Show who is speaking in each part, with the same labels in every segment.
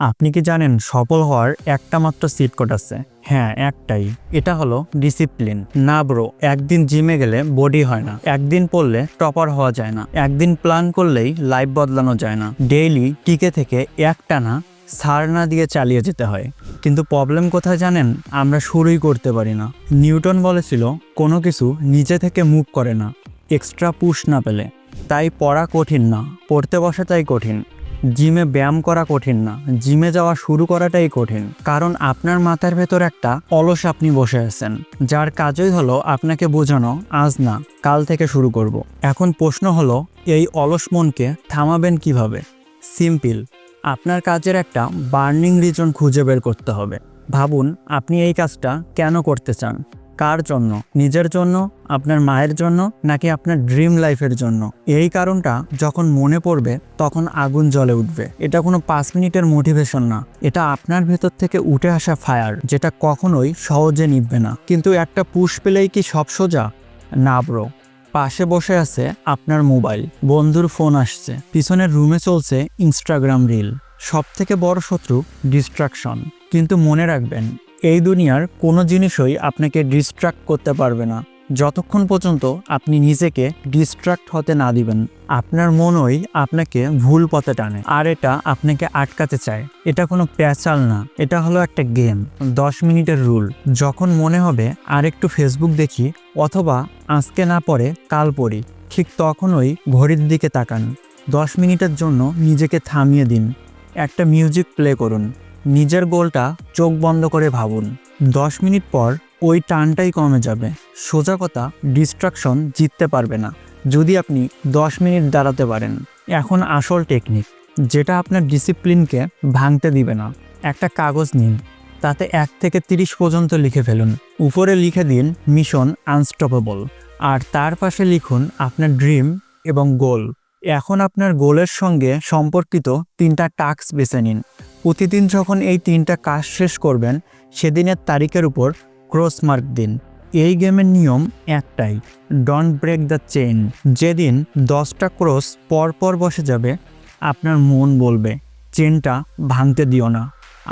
Speaker 1: আপনি কি জানেন সফল হওয়ার একটা মাত্র সিট কোড আছে? হ্যাঁ একটাই। এটা হলো ডিসিপ্লিন না ব্রো একদিন জিমে গেলে বডি হয় না। একদিন পড়লে টপার হওয়া যায় না। একদিন প্ল্যান করলেই লাইফ বদলানো যায় না। ডেইলি টিকে থেকে একটানা সার না দিয়ে চালিয়ে যেতে হয়। কিন্তু প্রবলেম কোথায় জানেন? আমরা শুরুই করতে পারি না। নিউটন বলেছিল, কোনো কিছু নিজে থেকে মুভ করে না। এক্সট্রা পুশ না পেলে। তাই পড়া কঠিন না। পড়তে বসা তাই কঠিন। জিমে ব্যায়াম করা কঠিন না। জিমে যাওয়া শুরু করাটাই কঠিন। কারণ আপনার মাথার ভেতর একটা অলস আপনি বসে আছেন। যার কাজই হলো আপনাকে বোঝানো, আজ না, কাল থেকে শুরু করব। এখন প্রশ্ন হলো, এই অলস মনকে থামাবেন কীভাবে? সিম্পল, আপনার কাজের একটা বার্নিং রিজন খুঁজে বের করতে হবে। ভাবুন, আপনি এই কাজটা কেন করতে চান? কার জন্য? নিজের জন্য? আপনার মায়ের জন্য? নাকি আপনার ড্রিম লাইফের জন্য? এই কারণটা যখন মনে পড়বে, তখন আগুন জ্বলে উঠবে। এটা কোনো পাঁচ মিনিটের মোটিভেশন না। এটা আপনার ভেতর থেকে উঠে আসা ফায়ার যেটা কখনোই সহজে নিভবে না। কিন্তু একটা পুশ পেলেই কি সব সোজা? না ব্রো পাশে বসে আছে আপনার মোবাইল বন্ধুর ফোন আসছে। পিছনের রুমে চলছে ইনস্টাগ্রাম রিল সব থেকে বড় শত্রু ডিস্ট্রাকশন কিন্তু মনে রাখবেন এই দুনিয়ার কোনো জিনিসই আপনাকে ডিস্ট্রাক্ট করতে পারবে না। যতক্ষণ পর্যন্ত আপনি নিজেকে ডিস্ট্রাক্ট হতে না দিবেন, আপনার মনই আপনাকে ভুল পথে টানে। আর এটা আপনাকে আটকাতে চায়। এটা কোনো প্যাচাল না। এটা হলো একটা গেম, দশ মিনিটের রুল। যখন মনে হবে আর একটু ফেসবুক দেখি অথবা আজকে না পড়ে, কাল পড়ি, ঠিক তখনই ঘড়ির দিকে তাকান। দশ মিনিটের জন্য নিজেকে থামিয়ে দিন। একটা মিউজিক প্লে করুন। নিজের গোলটা চোখ বন্ধ করে ভাবুন। দশ মিনিট পর ওই টানটাই কমে যাবে। সোজা কথা, ডিস্ট্রাকশন জিততে পারবে না। যদি আপনি দশ মিনিট দাঁড়াতে পারেন। এখন আসল টেকনিক, যেটা আপনার ডিসিপ্লিনকে ভাঙতে দিবে না। একটা কাগজ নিন, তাতে এক থেকে তিরিশ পর্যন্ত লিখে ফেলুন। উপরে লিখে দিন, মিশন আনস্টপেবল। আর তার পাশে লিখুন, আপনার ড্রিম এবং গোল। এখন আপনার গোলের সঙ্গে সম্পর্কিত তিনটা টাস্ক বেছে নিন। প্রতিদিন যখন এই তিনটা কাজ শেষ করবেন, সেদিনের তারিখের উপর ক্রস মার্ক দিন। এই গেমের নিয়ম একটাই ডন্ট ব্রেক দ্য চেইন যেদিন দশটা ক্রস পর পর বসে যাবে, আপনার মন বলবে চেনটা ভাঙতে দিও না।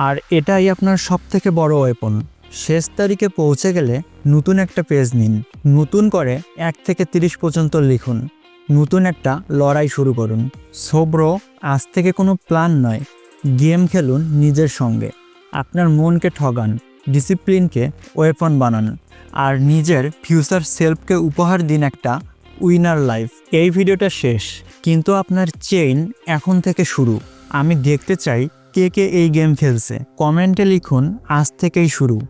Speaker 1: আর এটাই আপনার সবথেকে বড় ওয়েপন শেষ তারিখে পৌঁছে গেলে নতুন একটা পেজ নিন। নতুন করে এক থেকে তিরিশ পর্যন্ত লিখুন। নতুন একটা লড়াই শুরু করুন। সোব্রো আজ থেকে কোনো প্ল্যান নয়। গেম খেলুন নিজের সঙ্গে। আপনার মনকে ঠগান, ডিসিপ্লিনকে ওয়েপন বানান, আর নিজের ফিউচার সেলফকে উপহার দিন একটা উইনার লাইফ। এই ভিডিওটা শেষ, কিন্তু আপনার চেইন এখন থেকে শুরু। আমি দেখতে চাই কে কে এই গেম খেলছে। কমেন্টে লিখুন, আজ থেকেই শুরু।